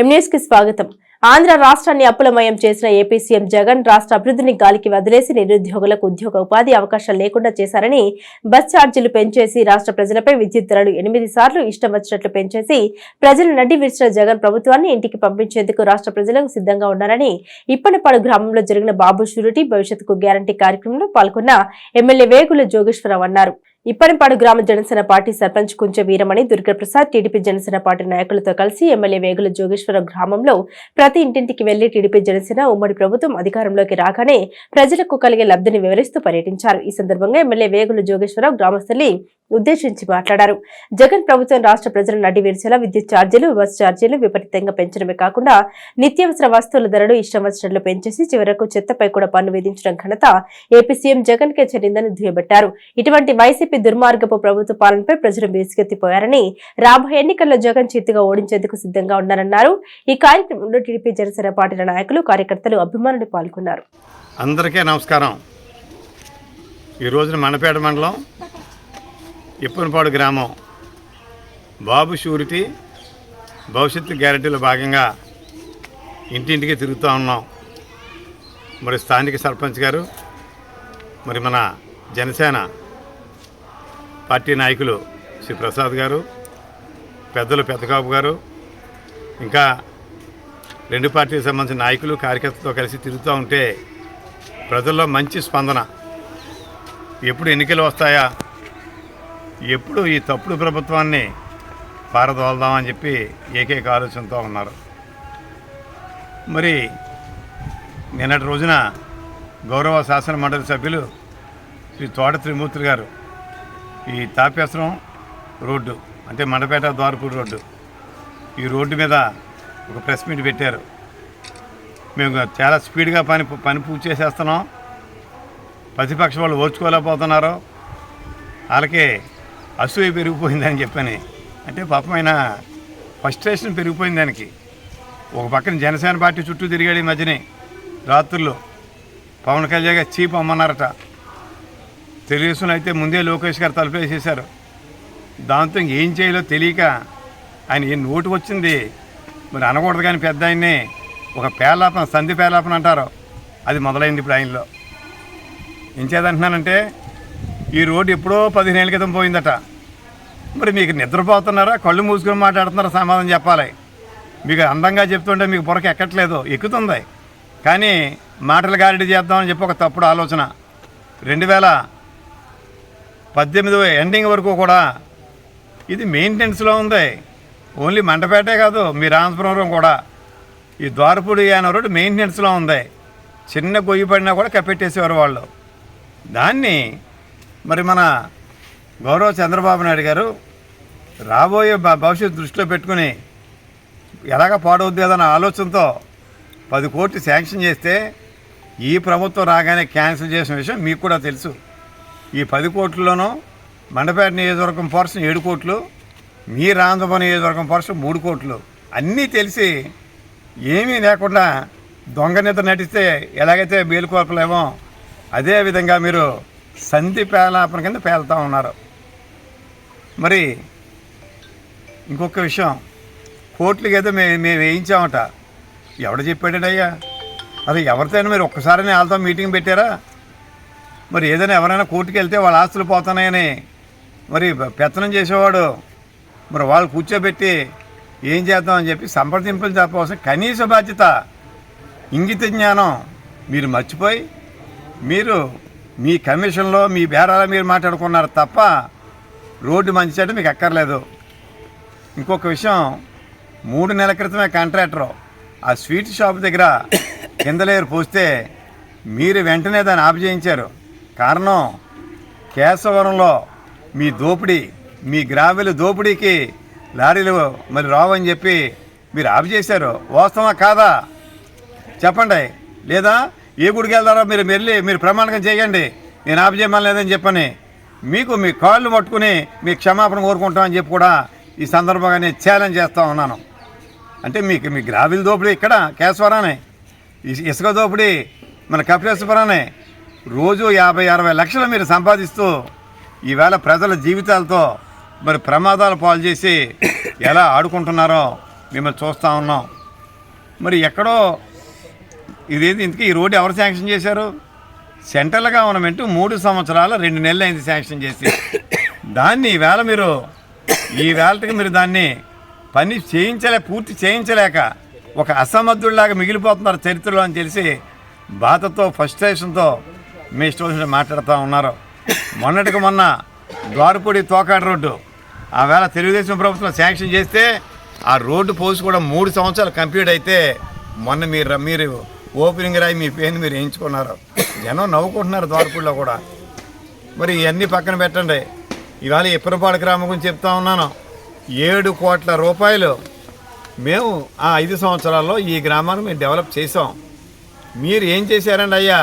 ఎంన్యూస్కి స్వాగతం. ఆంధ్ర రాష్ట్రాన్ని అప్పులమయం చేసిన ఏపీ సీఎం జగన్ రాష్ట్ర అభివృద్ధిని గాలికి వదిలేసి నిరుద్యోగులకు ఉద్యోగ ఉపాధి అవకాశాలు లేకుండా చేశారని బస్ ఛార్జీలు పెంచేసి రాష్ట్ర ప్రజలపై విద్యుత్ ధరలు ఎనిమిది సార్లు ఇష్టం వచ్చినట్లు పెంచేసి ప్రజలు నడ్డి విరిచిన జగన్ ప్రభుత్వాన్ని ఇంటికి పంపించేందుకు రాష్ట్ర ప్రజలకు సిద్ధంగా ఉన్నారని ఇప్పటిపాడు గ్రామంలో జరిగిన బాబు షూరిటీ భవిష్యత్తుకు గ్యారంటీ కార్యక్రమంలో పాల్గొన్న ఎమ్మెల్యే వేగుల జోగేశ్వరరావు అన్నారు. ఇప్పనిపాడు గ్రామ Janasena party sarpanch Kunche Veeramani Durgaprasad TDP Janasena party నాయకులతో కలిసి ఎమ్మెల్యే వేగుల జోగేశ్వరం గ్రామంలో ప్రతి ఇంటింటికి వెళ్ళి టీడీపీ జనసేన ఉమ్మడి ప్రభుత్వం అధికారంలోకి రాగానే ప్రజలకు కలిగే లబ్ధిని వివరిస్తూ పర్యటించారు. ఈ సందర్భంగా ఎమ్మెల్యే వేగుల జోగేశ్వరరావు గ్రామస్తుల్ని ఉద్దేశించి మాట్లాడారు. జగన్ ప్రభుత్వం రాష్ట్ర ప్రజలను నడి విరిచేలా విద్యుత్ ఛార్జీలు బస్ ఛార్జీలు విపరీతంగా పెంచడమే కాకుండా నిత్యావసర వస్తువుల ధరలు ఇష్టం వచ్చినట్లు పెంచేసి చివరకు చెత్తపై కూడా పన్ను విధించడం ఘనత ఏపీ సీఎం జగన్ కే చెందిందని దుయ్యబట్టారు. ఇటువంటి వైసీపీ దుర్మార్గపు ప్రభుత్వ పాలనపై ప్రజలు బేసికెత్తిపోయారని రాబోయే ఎన్నికల్లో జగన్ చేతిగా ఓడించేందుకు సిద్ధంగా ఉన్నారన్నారు. ఈ కార్యక్రమంలో టీడీపీ జనసేన పార్టీల నాయకులు కార్యకర్తలు అభిమానులు పాల్గొన్నారు. అందరికీ నమస్కారం. ఈ రోజున మనపేట మండలం ఇప్పనపాడు గ్రామం బాబు షూరిటీ భవిష్యత్తు గ్యారెంటీలో భాగంగా ఇంటింటికి తిరుగుతూ ఉన్నాం. మరి స్థానిక సర్పంచ్ గారు మరి మన జనసేన పార్టీ నాయకులు శ్రీ ప్రసాద్ గారు పెద్దలు పెద్దకాపు గారు ఇంకా రెండు పార్టీలకు సంబంధించిన నాయకులు కార్యకర్తలతో కలిసి తిరుగుతూ ఉంటే ప్రజల్లో మంచి స్పందన. ఎప్పుడు ఎన్నికలు వస్తాయా? ఎప్పుడు ఈ తప్పుడు ప్రభుత్వాన్ని పారదోల్దామని చెప్పి ఏకైక ఆలోచనతో ఉన్నారు. మరి నిన్నటి రోజున గౌరవ శాసన మండలి సభ్యులు శ్రీ తోట త్రిమూర్తి గారు ఈ తాపేశ్వరం రోడ్డు అంటే మండపేట ద్వారపూడి రోడ్డు ఈ రోడ్డు మీద ఒక ప్రెస్ మీట్ పెట్టారు. మేము చాలా స్పీడ్గా పని పని పూర్తి చేసేస్తున్నాం. ప్రతిపక్ష వాళ్ళు ఓర్చుకోలేకపోతున్నారు. వాళ్ళకి అసూయ పెరిగిపోయిందని చెప్పని అంటే పాపమైన ఫస్ట్రేషన్ పెరిగిపోయింది దానికి ఒక పక్కన జనసేన పార్టీ చుట్టూ తిరిగాడు ఈ మధ్యనే రాత్రుల్లో. పవన్ కళ్యాణ్ చీప్ అమ్మన్నారట. తెలుగుదేశం అయితే ముందే లోకేష్ గారు తలుపేసేశారు దాంతో ఏం చేయాలో తెలియక ఆయన ఏ నోటు వచ్చింది? మరి అనకూడదు కానీ పెద్ద ఆయన్ని ఒక పేలాపన సంధి పేలాపన అంటారు. అది మొదలైంది ఇప్పుడు ఆయనలో. ఏం చేదంటున్నానంటే ఈ రోడ్డు ఎప్పుడో పదిహేనేళ్ళ క్రితం పోయిందట. మరి మీకు నిద్రపోతున్నారా? కళ్ళు మూసుకొని మాట్లాడుతున్నారా? సమాధానం చెప్పాలి. మీకు అందంగా చెప్తుంటే మీకు పొరక ఎక్కట్లేదు ఎక్కుతుంది. కానీ మాటలు గారిడి చేద్దామని చెప్పి ఒక తప్పుడు ఆలోచన. రెండు వేల పద్దెనిమిది ఎండింగ్ వరకు కూడా ఇది మెయింటెనెన్స్లో ఉంది. ఓన్లీ మండపేటే కాదు మీ రామపురం కూడా. ఈ ద్వారపూడి అనే రోడ్డు మెయింటెనెన్స్లో ఉంది. చిన్న గొయ్యి పడినా కూడా కప్పెట్టేసేవారు వాళ్ళు. దాన్ని మరి మన గౌరవ చంద్రబాబు నాయుడు గారు రాబోయే భవిష్యత్తు దృష్టిలో పెట్టుకుని ఎలాగ పాడవద్దు అన్న ఆలోచనతో పది కోట్లు శాంక్షన్ చేస్తే ఈ ప్రభుత్వం రాగానే క్యాన్సిల్ చేసిన విషయం మీకు కూడా తెలుసు. ఈ పది కోట్లలోనూ మండపేట నియోజకవర్గం పోర్షన్ ఏడు కోట్లు మీ రాంధ్రపురం నియోజకవర్గం పోర్షన్ మూడు కోట్లు. అన్నీ తెలిసి ఏమీ లేకుండా దొంగ నిద్ర నటిస్తే ఎలాగైతే మేలుకోపలేమో అదే విధంగా మీరు సంధి పేలాపన కింద పేలుతూ ఉన్నారు. మరి ఇంకొక విషయం కోర్టులకి ఏదో మేము మేము వేయించామట. ఎవడు చెప్పాడయ్యా అది ఎవరితోనైనా మీరు ఒక్కసారి వాళ్ళతో మీటింగ్ పెట్టారా? మరి ఏదైనా ఎవరైనా కోర్టుకి వెళ్తే వాళ్ళ ఆస్తులు పోతున్నాయని మరి పెత్తనం చేసేవాడు మరి వాళ్ళు కూర్చోబెట్టి ఏం చేద్దామని చెప్పి సంప్రదింపులు చెప్పవలసిన కనీస బాధ్యత ఇంగిత జ్ఞానం మీరు మర్చిపోయి మీరు మీ కమిషన్లో మీ బేరాల మీరు మాట్లాడుకున్నారు తప్ప రోడ్డు మంచి చెడ్డ మీకు ఎక్కర్లేదు ఇంకొక విషయం మూడు నెలల క్రితమే కాంట్రాక్టర్ ఆ స్వీట్ షాప్ దగ్గర కింద లేరు పోస్తే మీరు వెంటనే దాన్ని ఆపు చేయించారు. కారణం కేశవరంలో మీ దోపిడీ మీ గ్రావెల దోపిడీకి లారీలు మరి రావని చెప్పి మీరు ఆపు చేశారు. వాస్తవా కాదా? చెప్పండి. లేదా ఏ గుడికి వెళ్తారో మీరు వెళ్ళి మీరు ప్రమాణకం చేయండి. నేను ఆపు చేయమని లేదని చెప్పని మీకు మీ కాళ్ళు పట్టుకుని మీ క్షమాపణ కోరుకుంటామని చెప్పి కూడా ఈ సందర్భంగా నేను ఛాలెంజ్ చేస్తూ ఉన్నాను. అంటే మీకు మీ గ్రావిల్ దోపిడీ ఇక్కడ కేశవరానే ఇసుక దోపిడీ మన కపిలేశ్వరానే రోజు యాభై అరవై లక్షలు మీరు సంపాదిస్తూ ఈవేళ ప్రజల జీవితాలతో మరి ప్రమాదాలు పాలు చేసి ఎలా ఆడుకుంటున్నారో మిమ్మల్ని చూస్తూ ఉన్నాం. మరి ఎక్కడో ఇదేంటి ఇంతకీ ఈ రోడ్డు ఎవరు శాంక్షన్ చేశారు? సెంట్రల్ గవర్నమెంట్ మూడు సంవత్సరాలు రెండు నెలలు అయింది శాంక్షన్ చేసి. దాన్ని ఈవేళ మీరు ఈ వేళకి మీరు దాన్ని పని చేయించలే పూర్తి చేయించలేక ఒక అసమర్థుడిలాగా మిగిలిపోతున్నారు చరిత్రలో అని తెలిసి బాధతో ఫస్ట్రేషన్తో మీ ఇష్టం వచ్చినట్టు మాట్లాడుతూ ఉన్నారు. మొన్నటికి మొన్న ద్వారపూడి తోకాడు రోడ్డు. ఆవేళ తెలుగుదేశం ప్రభుత్వం శాంక్షన్ చేస్తే ఆ రోడ్డు పోసి కూడా మూడు సంవత్సరాలు కంప్లీట్ అయితే మొన్న మీరు మీరు ఓపెనింగ్ రాయి మీ పేరుని మీరు వేయించుకున్నారు జనం నవ్వుకుంటున్నారు ద్వారపూడిలో కూడా. మరి ఇవన్నీ పక్కన పెట్టండి. ఇవాళ ఇప్పరపాడు గ్రామం గురించి చెప్తా ఉన్నాను. ఏడు కోట్ల రూపాయలు మేము ఆ ఐదు సంవత్సరాల్లో ఈ గ్రామాన్ని మేము డెవలప్ చేసాం మీరు ఏం చేశారండి అయ్యా?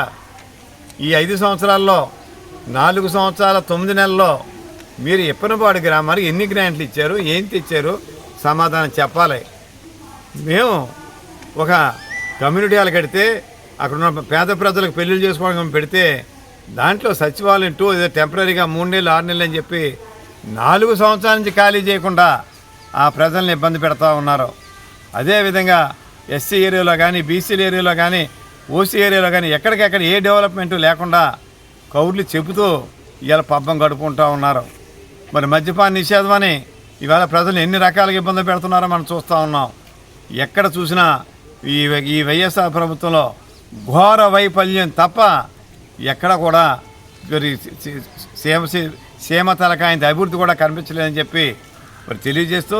ఈ ఐదు సంవత్సరాల్లో నాలుగు సంవత్సరాల తొమ్మిది నెలల్లో మీరు ఇప్పనపాడు గ్రామానికి ఎన్ని గ్రాంట్లు ఇచ్చారు ఏం తెచ్చారు సమాధానం చెప్పాలి. మేము ఒక కమ్యూనిటీ వాళ్ళు కడితే అక్కడ ఉన్న పేద ప్రజలకు పెళ్ళిళ్ళు చేసుకోవడం పెడితే దాంట్లో సచివాలయం టూ ఏదో టెంపరీగా మూడు నెలలు ఆరు నెలలు అని చెప్పి నాలుగు సంవత్సరాల నుంచి ఖాళీ చేయకుండా ఆ ప్రజల్ని ఇబ్బంది పెడతా ఉన్నారు. అదేవిధంగా ఎస్సీ ఏరియాలో కానీ బీసీల ఏరియాలో కానీ ఓసీ ఏరియాలో కానీ ఎక్కడికెక్కడ ఏ డెవలప్మెంట్ లేకుండా కౌర్లు చెబుతూ ఇవాళ పబ్బం గడుపుకుంటూ ఉన్నారు. మరి మద్యపాన నిషేధం అని ఇవాళ ప్రజలు ఎన్ని రకాలుగా ఇబ్బంది పెడుతున్నారో మనం చూస్తూ ఉన్నాం. ఎక్కడ చూసినా ఈ ఈ వైఎస్ఆర్ ప్రభుత్వంలో ఘోర వైఫల్యం తప్ప ఎక్కడ కూడా మరి సేమ సీమ సీమ తలకాయంత అభివృద్ధి కూడా కనిపించలేదని చెప్పి మరి తెలియజేస్తూ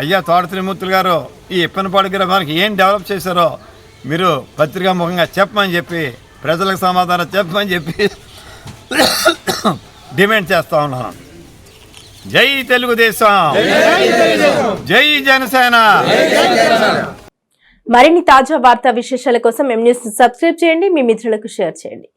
అయ్యా తోట త్రిమూర్తులు గారు ఈ ఇప్పనపాడు గ్రామానికి ఏం డెవలప్ చేశారో మీరు పత్రికా ముఖంగా చెప్పమని చెప్పి ప్రజలకు సమాధానం చెప్పమని చెప్పి డిమాండ్ చేస్తూ ఉన్నాను. జై తెలుగుదేశం. జై జనసేన. మరిన్ని తాజా వార్తా విశేషాల కోసం ఎం న్యూస్ సబ్స్క్రైబ్ చేయండి మీ మిత్రులకు షేర్ చేయండి.